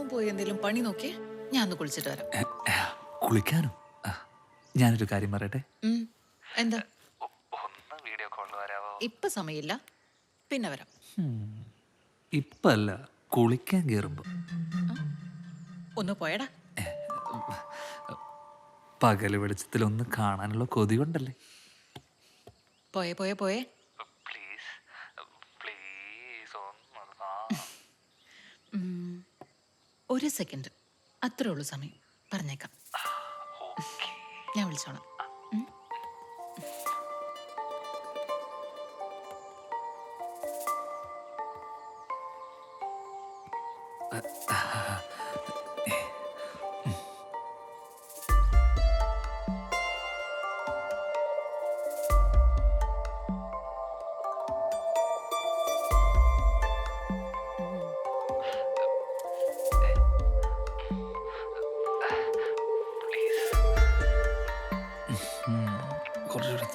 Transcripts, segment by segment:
മോൻ പോയി എന്തെങ്കിലും പണി നോക്കി ഞാൻ ഒന്ന് കുളിച്ചിട്ട് വരാം. കുളിക്കാനോ? ഞാനൊരു കാര്യം പറയട്ടെ? എന്താ? ഒന്ന് ഇപ്പൊ സമയമില്ല പിന്നെ വരാം. ഇപ്പല്ല കുളിക്കാൻ കയറുമ്പോ ഒന്ന് പോയടാ. പകൽ വെളിച്ചത്തിൽ ഒന്ന് കാണാനുള്ള കൊതി കൊണ്ടല്ലേ പോയെ പോയെ. പോയേ പ്ലീസ് പ്ലീസ് ഉം. ഒരു സെക്കൻഡ്. അത്രേ ഉള്ളൂ സമയം. പറഞ്ഞേക്കാം. ഞാൻ വിളിച്ചോളാം.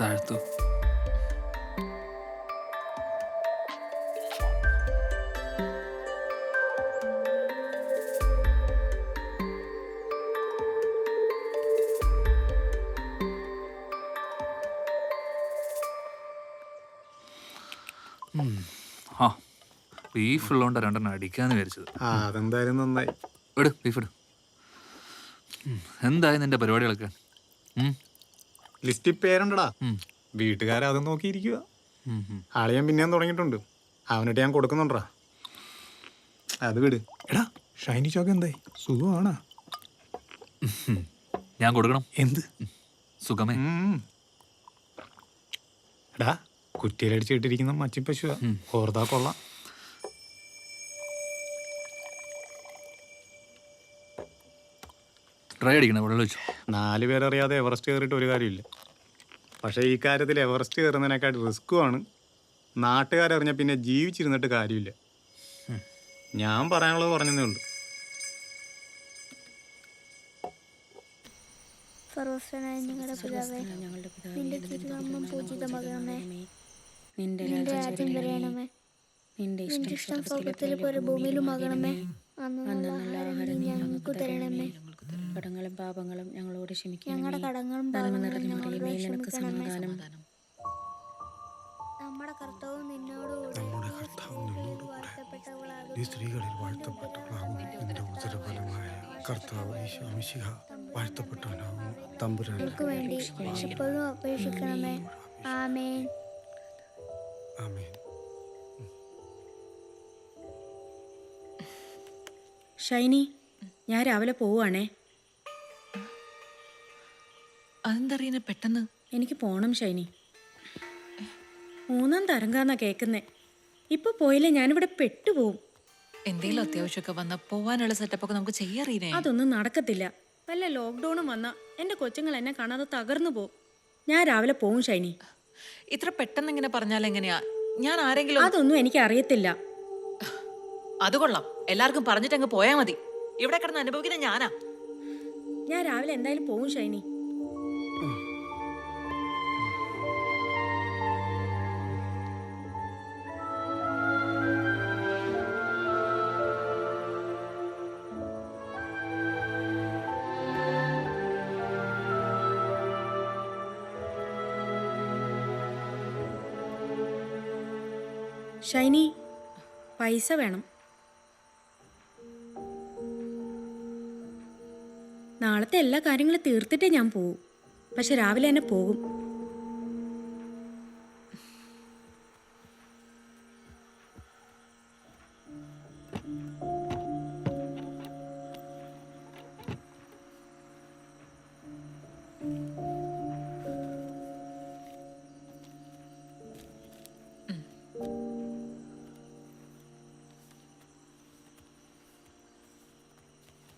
താഴ്ത്തു. ആ ബീഫ് ഉള്ളതുകൊണ്ട് രണ്ടെണ്ണം അടിക്കാന്ന് വിചാരിച്ചത് ആ അതെന്തായാലും നന്നായി ഇട് ബീഫ് ഇട്. എന്തായി നിന്റെ പരിപാടികളൊക്കെ ഉം. ലിസ്റ്റിൽ പേരുണ്ടടാ അതും നോക്കിയിരിക്കുക ആളെ ഞാൻ ആളിയാൻ പിന്നെയും തുടങ്ങിയിട്ടുണ്ട്. അവനിട്ട് ഞാൻ കൊടുക്കുന്നുണ്ടാ അത് വിട്. എടാ ഷൈനി ചോക്ക് എന്തായി? സുഖമാണാ? ഞാൻ കൊടുക്കണം. എന്ത്? സുഖമേ. എടാ കുറ്റിയിലടിച്ചിട്ടിരിക്കുന്ന മച്ചി പശുവാ. ഓർത്താ കൊള്ളാം. ഡ്രൈ അടിക്കണം വെള്ളം വെച്ചു നാല് പേരറിയാതെ എവറസ്റ്റ് കയറിയിട്ട് ഒരു കാര്യമില്ല പക്ഷേ ഈ കാര്യത്തിൽ എവറസ്റ്റ് കയറുന്നതിനേക്കാൾ റിസ്ക്കുമാണ് നാട്ടുകാരറിഞ്ഞ പിന്നെ ജീവിച്ചിരുന്നിട്ട് കാര്യമില്ല. ഞാൻ പറയാനുള്ളത് പറഞ്ഞതേ ഉള്ളൂ. സർവസ്വനായ ഞങ്ങളുടെ പിതാവേ നിന്റെ തിരുനാമം പൂജിതമാകണമേ നിന്റെ നിന്റെ രാജ്യം വരയണമേ. നിന്റെ നിന്റെ ഇഷ്ടം സ്വർഗത്തിൽ പോലെ ഭൂമിയിലുമാകണമേ ആകണമേ ആഹാരം ഞങ്ങൾക്ക് തരണമേ. കടങ്ങളും പാപങ്ങളും ഞങ്ങളോട് ക്ഷമിക്കണം ഞങ്ങളുടെ കടങ്ങളും നമ്മുടെ കർത്താവും നിന്നോടുകൂടെ നീ സ്ത്രീകളിൽ വാഴ്ത്തപ്പെട്ടവളാകുന്നു. നിന്റെ ഉദരഫലമായ കർത്താവ് വാഴ്ത്തപ്പെട്ടവനാകുന്നു. തമ്പുരാൻ ഞങ്ങൾക്ക് വേണ്ടി എപ്പോഴും അപേക്ഷിക്കണമേ. ആമേൻ. ആമേൻ. ഷൈനി ഞാൻ രാവിലെ പോവുകയാണേ. അതെന്തറിയുന്ന പെട്ടെന്ന്? എനിക്ക് പോണം ഷൈനി. മൂന്നാം തരംഗാന്നാ കേൾക്കുന്നേ ഇപ്പൊ പോയില്ലേ ഞാനിവിടെ പെട്ടുപോകും എന്തെങ്കിലും അത്യാവശ്യമൊക്കെ വന്ന പോവാനുള്ള സെറ്റപ്പ് ഒക്കെ നമുക്ക് ചെയ്യാറിയേ അതൊന്നും നടക്കത്തില്ല. വല്ല ലോക്ക്ഡൌണും വന്ന എന്റെ കൊച്ചുങ്ങൾ എന്നെ കാണാതെ തകർന്നു പോകും ഞാൻ രാവിലെ പോവും ഷൈനി. ഇത്ര പെട്ടെന്ന് ഇങ്ങനെ പറഞ്ഞാൽ എങ്ങനെയാ? ഞാൻ ആരെങ്കിലും അതൊന്നും എനിക്ക് അറിയത്തില്ല. അത് കൊള്ളാം. എല്ലാവർക്കും പറഞ്ഞിട്ട് അങ്ങ് പോയാ മതി. ഇവിടെ കിടന്ന് അനുഭവിക്കുന്ന ഞാനാ. ഞാൻ രാവിലെ എന്തായാലും പോവും ഷൈനി. ഷൈനി പൈസ വേണം. നാളത്തെ എല്ലാ കാര്യങ്ങളും തീർത്തിട്ടേ ഞാൻ പോകും പക്ഷെ രാവിലെ തന്നെ പോകും.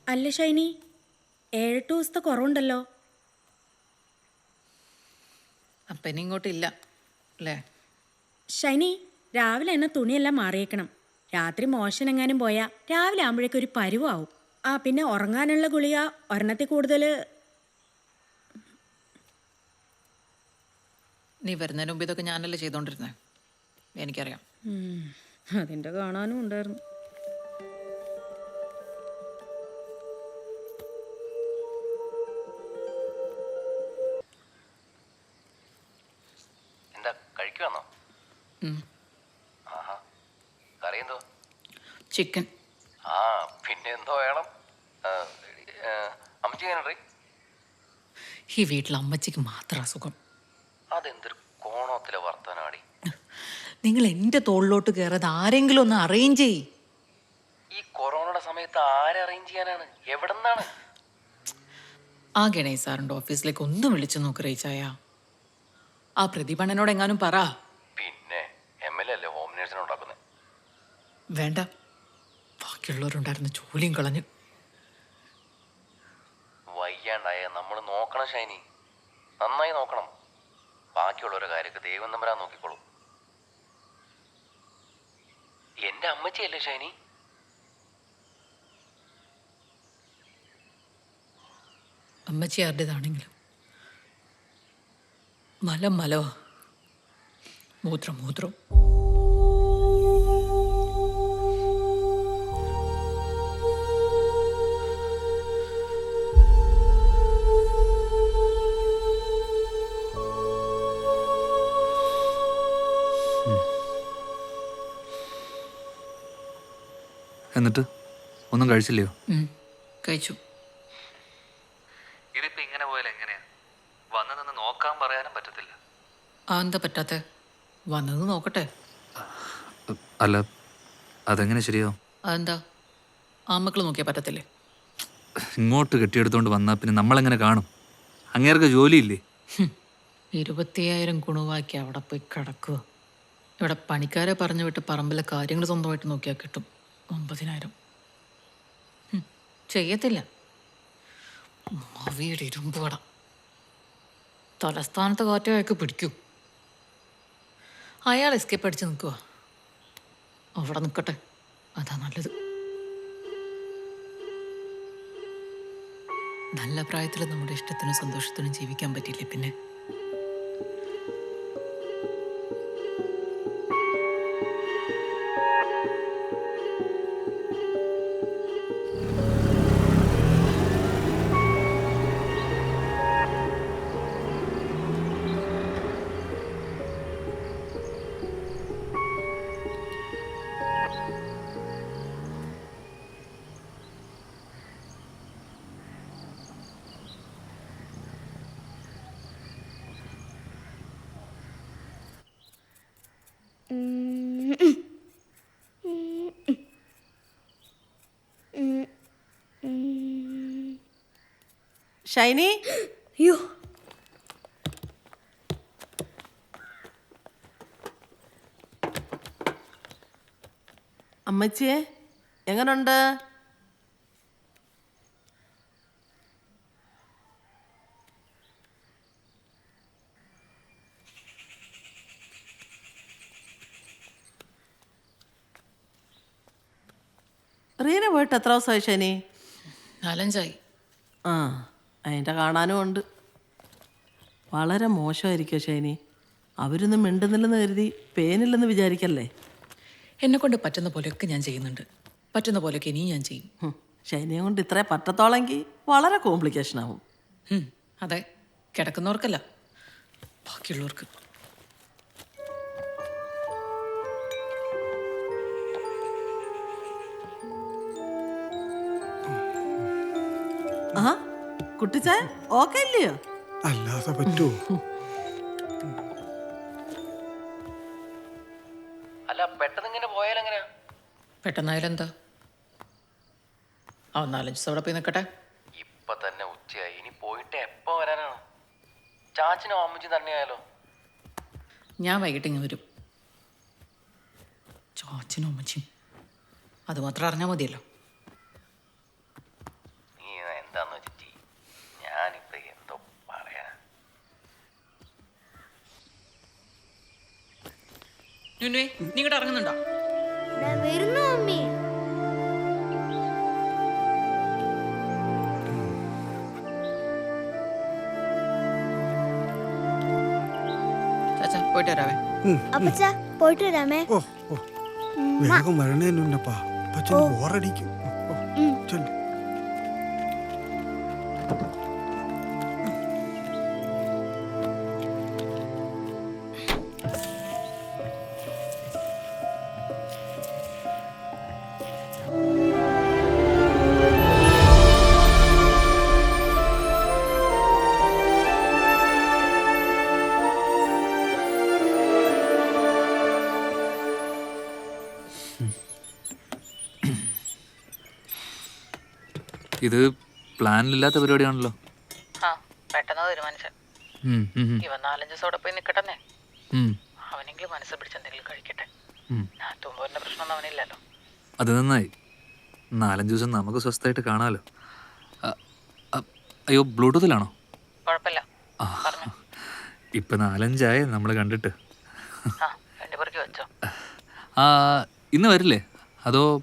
അല്ല ഷൈനി. ഏഴെട്ട് ദിവസത്തെ കുറവുണ്ടല്ലോ. അപ്പൊ ഇങ്ങോട്ടില്ല അല്ലേ? ഷൈനി രാവിലെ എന്നെ തുണിയെല്ലാം മാറിയേക്കണം. രാത്രി മോശനെങ്ങാനും പോയാ രാവിലെ ആകുമ്പോഴേക്കും ഒരു പരുവാവും. ആ പിന്നെ ഉറങ്ങാനുള്ള ഗുളിക ഒരെണ്ണത്തിൽ കൂടുതൽ. നീ വരുന്നതിന് മുമ്പ് ഇതൊക്കെ ഞാനല്ലേ ചെയ്തോണ്ടിരുന്നേ? എനിക്കറിയാം. അതിന്റെ കാണാനും ഉണ്ടായിരുന്നു. ചിക്കൻ. ആ പിന്നെ എന്തോ വേണം. അമ്മച്ചി എങ്ങനെ ഈ വീട്ടിൽ അമ്മച്ചിക്ക് മാത്രം അസുഖം. അതെന്തൊരു കോണത്തിലെ വർത്തനാടി നിങ്ങൾ എന്റെ തോളിലോട്ട് കയറത് ആരെങ്കിലും ഒന്ന് അറേഞ്ച് ചെയ് ഈ കൊറോണയുടെ സമയത്ത് ആരെ അറേഞ്ച് ചെയ്യാനാണ്? എവിടെ നിന്നാണ് ആ ഗണേശ് സാറിന്റെ ഓഫീസിലേക്ക് ഒന്നും വിളിച്ചു നോക്ക് റേച്ചായ. ആ പ്രതിഭണ്ണനോട് എങ്ങാനും പറ. പിന്നെ എം എൽ എ അല്ലേ ഹോം നേഴ്സിനെ ഉണ്ടാക്കുന്നത് വേണ്ട. ബാക്കിയുള്ളവരുണ്ടായിരുന്ന ജോലിയും കളഞ്ഞു. വയ്യാണ്ടായ നമ്മൾ നോക്കണം ഷൈനി. നന്നായി നോക്കണം. ബാക്കിയുള്ളവരുടെ കാര്യമൊക്കെ ദൈവം നമ്പരാൻ നോക്കിക്കോളൂ. എന്റെ അമ്മച്ചിയല്ലേ ഷൈനി? അമ്മച്ചി ആരുടേതാണെങ്കിലും മലം. മലവാ മൂത്രം മൂത്രം. എന്നിട്ട് ഒന്നും കഴിച്ചില്ലയോ? കഴിച്ചു. ഇതിപ്പോ ഇങ്ങനെ പോയാൽ എങ്ങനെയാ? വന്നു നിന്ന് നോക്കാൻ പറയാനും പറ്റത്തില്ല. ആ എന്താ പറ്റാത്ത? വന്നത് നോക്കട്ടെ. അല്ല അതെങ്ങനെ ശരിയോ അതെന്താ? ആമക്കൾ നോക്കിയാൽ പറ്റത്തില്ലേ? ഇങ്ങോട്ട് കെട്ടിയെടുത്തോണ്ട് വന്നാ പിന്നെ നമ്മളെങ്ങനെ കാണും? അങ്ങേർക്ക് ജോലിയില്ലേ? ഇരുപത്തിയായിരം ഗുണവാക്കി അവിടെ പോയി കിടക്കുക. ഇവിടെ പണിക്കാരെ പറഞ്ഞു വിട്ട് പറമ്പിലെ കാര്യങ്ങൾ സ്വന്തമായിട്ട് നോക്കിയാൽ കിട്ടും. ഒമ്പതിനായിരം. ചെയ്യത്തില്ല. മാവിയുടെ ഇരുമ്പ് കട തലസ്ഥാനത്ത് കാറ്റ് പിടിക്കൂ. അയാൾ എസ്കേപ്പ് അടിച്ച് നിൽക്കുക അവിടെ നിൽക്കട്ടെ. അതാ നല്ലത്. നല്ല പ്രായത്തിൽ നമ്മുടെ ഇഷ്ടത്തിനും സന്തോഷത്തിനും ജീവിക്കാൻ പറ്റില്ലേ പിന്നെ? ഷൈനി? അയ്യോ. അമ്മച്ചിയെ എങ്ങനുണ്ട്? റീന പോയിട്ട് എത്ര ദിവസമായി ശനി നാലഞ്ചായി. ആ. അതിന്റെ കാണാനും ഉണ്ട്. വളരെ മോശമായിരിക്കും ഷൈനി? അവരൊന്നും മിണ്ടുന്നില്ലെന്ന് കരുതി പേനില്ലെന്ന് വിചാരിക്കല്ലേ? എന്നെ കൊണ്ട് പറ്റുന്ന പോലെയൊക്കെ ഞാൻ ചെയ്യുന്നുണ്ട്. പറ്റുന്ന പോലെയൊക്കെ ഇനിയും ഞാൻ ചെയ്യും. ഷൈനിയെ കൊണ്ട് ഇത്ര പറ്റത്തോളെങ്കിൽ വളരെ കോംപ്ലിക്കേഷൻ ആവും. അതെ. കിടക്കുന്നവർക്കല്ല ബാക്കിയുള്ളവർക്ക്. ആ കുട്ടിച്ചാൻ ഓക്കെ ഇല്ലയോ അല്ലാതെ പറ്റുമോ അല്ല പെട്ടെന്ന് ഇങ്ങനെ പോയാൽ എങ്ങനെയാ? പെട്ടെന്നായാലും എന്താ ആ നാലഞ്ച് ദിവസം അവിടെ പോയി നിൽക്കട്ടെ. ഇപ്പൊ തന്നെ ഉച്ചയായി. ഇനി പോയിട്ട് എപ്പോ വരാനാണ്? ചാച്ചനും അമ്മച്ചും തന്നെയായാലോ? ഞാൻ വൈകിട്ട് ഇങ്ങനെ വരും. ചാച്ചനും അമ്മച്ചും അത് മാത്രം അറിഞ്ഞാൽ മതിയല്ലോ. എന്തോ പറയാ നീ ഇങ്ങോട്ട് ഇറങ്ങുന്നുണ്ടോ? വരുന്നു പോയിട്ട് വരാവേ. അപ്പച്ച പോയിട്ട് വരാമേ. ഓ ഓ. വേഗം വരണേന് മുന്നപ്പാ പച്ചന് ബോറടിക്കും. ഇത് പ്ലാനിലില്ലാത്ത പരിപാടിയാണല്ലോ. ആ അവനെങ്കിലും മനസ്സ് അത് നന്നായി. നാലഞ്ച് ദിവസം നമുക്ക് സ്വസ്ഥമായിട്ട് കാണാമല്ലോ അയ്യോ ബ്ലൂടൂത്തിലാണോ? ഇപ്പൊ നാലഞ്ചായ നമ്മൾ കണ്ടിട്ട്. ആ ഇന്ന് വരില്ലേ? അതോ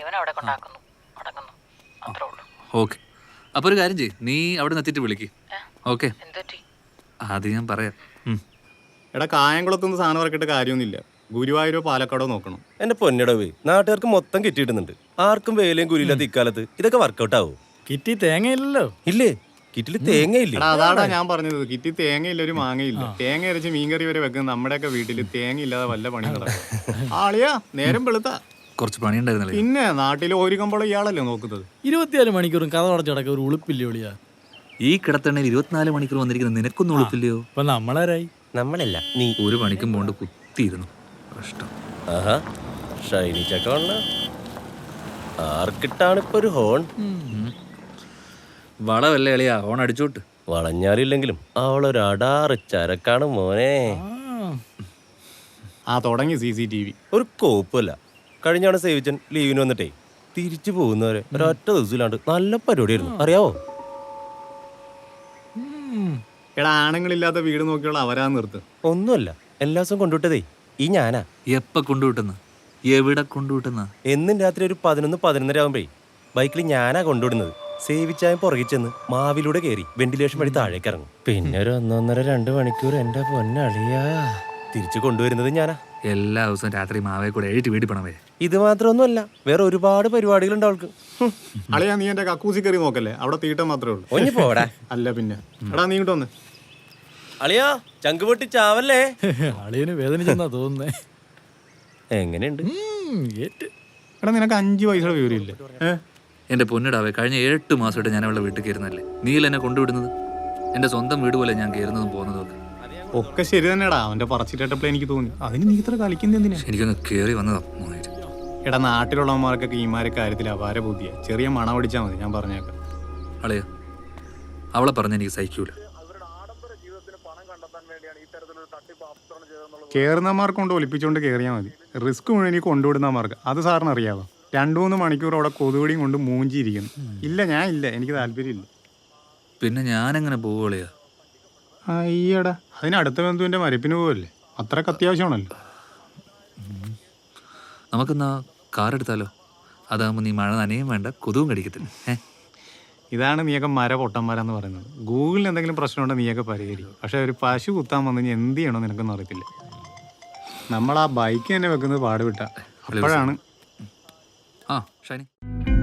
ഇവൻ അവിടെ കൊണ്ടാക്കുന്നു. അടങ്ങുന്നു. അത്രേ ഉള്ളൂ. ഓക്കെ. അപ്പോൾ ഒരു കാര്യം ചെയ്യ്. നീ അവിടെ നിന്ന് എത്തിയിട്ട് വിളിക്ക്. ഓക്കെ. എന്തുപറ്റി? അത് ഞാൻ പറയാം. എടാ എടാ കായംകുളത്തുനിന്ന് സാധനം ഇറക്കിയിട്ട് കാര്യമൊന്നുമില്ല. ഗുരുവായൂരോ പാലക്കാടോ നോക്കണം. എന്റെ പൊന്നിടവേ നാട്ടുകാർക്ക് മൊത്തം കിട്ടിയിടുന്നുണ്ട്. ആർക്കും വേലയും കുലിയില്ലാത്ത ഇക്കാലത്ത് ഇതൊക്കെ വർക്കൗട്ട് കിട്ടി കിറ്റി തേങ്ങയില്ലല്ലോ. ഇല്ലേ? കിറ്റിൽ തേങ്ങയില്ല? അതാണ്? ഞാൻ പറഞ്ഞത്. കിറ്റി തേങ്ങയില്ല ഒരു മാങ്ങയില്ല. തേങ്ങ അരച്ച് മീൻകറി വരെ വെക്കുന്ന നമ്മുടെയൊക്കെ വീട്ടിൽ തേങ്ങ ഇല്ലാതെ വല്ല പണി നടക്കും ആളിയാ നേരം വെളുത്ത. കുറച്ച് പണി ഉണ്ടായിരുന്നില്ല പിന്നെ നാട്ടിൽ ഒരു കമ്പോളം ഇയാളല്ലേ നോക്കുന്നത്? ഇരുപത്തിയാൽ മണിക്കൂറും കഥ അടച്ചു കിടക്ക ഒരു ഉളുപ്പില്ലേ ഒളിയാ? ഈ കിടത്തണ്ണയിൽ ഇരുപത്തിനാല് മണിക്കൂർ വന്നിരിക്കുന്ന നിനക്കൊന്നും ഉളുപ്പില്ലയോ? ഇപ്പൊ നമ്മളാരായി? നമ്മളല്ല. നീ. ഒരു മണിക്കും പോണ്ട് കുത്തിയിരുന്നു. കഷ്ടം ആഹാ. ഷൈനി ചക്കവണ്ണ ആർക്കിട്ടാണ് ഇപ്പൊ ഒരു ഹോൺ. വളവല്ലേ കളിയാ ഓൺ അടിച്ചോട്ട്. വളഞ്ഞാലില്ലെങ്കിലും അവളൊരു അടാറ് ചരക്കാണ് മോനെ. ആ തുടങ്ങി സി സി ടി വി. ഒരു കോപ്പല്ല. കഴിഞ്ഞാണ് സേവിച്ചൻ ലീവിന് വന്നിട്ടേ തിരിച്ചു പോകുന്നവരെ ഒരൊറ്റ ദിവസമില്ലാണ്ട് നല്ല പരിപാടിയായിരുന്നു. അറിയാവോ? എടാ ആണുങ്ങളില്ലാത്ത വീട് നോക്കിയുള്ള അവരാ നിർത്ത്. ഒന്നുമല്ല എല്ലാ ദിവസവും കൊണ്ടുവിട്ടതേ. ഈ ഞാനാ. എപ്പ കൊണ്ടുവിട്ടുന്ന? എവിടെ കൊണ്ടുവിട്ടുന്ന? എന്നും രാത്രി ഒരു പതിനൊന്ന് പതിനൊന്നര ആകുമ്പേ ബൈക്കിൽ ഞാനാ കൊണ്ടുവിടുന്നത്. സേവിച്ചായ പുറകിൽ ചെന്ന് മാവിലൂടെ കയറി വെന്റിലേഷൻ വഴി താഴേക്ക് ഇറങ്ങും. പിന്നെ ഒരു ഒന്നൊന്നര രണ്ട് മണിക്കൂർ എന്റെ പൊന്നളിയാ. തിരിച്ചു കൊണ്ടുവരുന്നത് ഞാനാ. എല്ലാ ദിവസവും രാത്രി മാവേ കൂടെ എഴുതി വീട്ടിൽ പണമേ ഇത് മാത്രമൊന്നുമല്ല വേറെ ഒരുപാട് പരിപാടികളുണ്ട് അവൾക്ക്. അളിയാ നീ എന്റെ കക്കൂസി കയറി നോക്കല്ലേ? അവിടെ തീട്ടം മാത്രമേ ഉള്ളൂ. ഒഞ്ഞി പോടാ അല്ല പിന്നെ. എടാ നീ ഇങ്ങോട്ട് വന്ന്. അളിയാ ചങ്ക് പൊട്ടി ചാവല്ലേ? അളിയന് വേദനിച്ചെന്നാ തോന്നുന്നേ. എങ്ങനെയുണ്ട്? എടാ നിനക്ക് അഞ്ച് പൈസയുടെ വിവരമില്ലേ? ഏഹ് എന്റെ പൊന്നിടാവേ കഴിഞ്ഞ എട്ട് മാസമായിട്ട് ഞാൻ അവളുടെ വീട്ടിൽ കയറുന്നല്ലേ നീല എന്നെ കൊണ്ടുവിടുന്നത്? എന്റെ സ്വന്തം വീട് പോലെ ഞാൻ കയറുന്നതും പോകുന്നതും ഒക്കെ ഒക്കെ ശരി തന്നെടാ. അവന്റെ പറച്ചിട്ടപ്പോൾ എനിക്ക് തോന്നി. അതിന് നീ ഇത്ര കളിക്കുന്ന എന്തിനാ? എനിക്കൊന്ന് കയറി വന്നതാ മോനായിട്ട് എടാ നാട്ടിലുള്ളവന്മാർക്കൊക്കെ ഈമാരെ കാര്യത്തിൽ അപാര ബുദ്ധിയ. ചെറിയ മണം അടിച്ചാൽ മതി ഞാൻ പറഞ്ഞേക്കാം. അളയ അവളെ പറഞ്ഞ എനിക്ക് സഹിക്കൂല. കയറുന്നമാർക്ക് കൊണ്ട് ഒളിപ്പിച്ചുകൊണ്ട് കയറിയാൽ മതി. റിസ്ക് മുഴുവൻ എനിക്ക് കൊണ്ടുവിടുന്നമാർക്ക് അത് സാറിന് അറിയാവോ? രണ്ടു മൂന്ന് മണിക്കൂർ അവിടെ കൊതുകുടിയും കൊണ്ട് മൂഞ്ചിയിരിക്കുന്നു. ഇല്ല ഞാൻ ഇല്ല. എനിക്ക് താല്പര്യമില്ല. പിന്നെ ഞാൻ എങ്ങനെ പോവുകളിയാ അയ്യടാ അതിന് അടുത്ത ബന്ധുവിന്റെ മരപ്പിന് പോവല്ലേ? അത്രയ്ക്ക് അത്യാവശ്യമാണല്ലോ. നമുക്കെന്നാ കാർ എടുത്താലോ? അതാകുമ്പോൾ നീ മഴ നനയും വേണ്ട കൊതുവും കടിക്കത്തില്ല. ഏ ഇതാണ് നീയൊക്കെ മര പൊട്ടന്മാരെന്ന് പറയുന്നത്. ഗൂഗിളിൽ എന്തെങ്കിലും പ്രശ്നമുണ്ടോ നീയൊക്കെ പരിഹരിക്കും. പക്ഷെ ഒരു പശു കുത്താൻ വന്നു കഴിഞ്ഞാൽ എന്ത് ചെയ്യണമെന്ന് നിനക്കൊന്നും അറിയത്തില്ല. നമ്മൾ ആ ബൈക്ക് തന്നെ വെക്കുന്നത് പാടുവിട്ട അപ്പോഴാണ് ആ ഷാനി.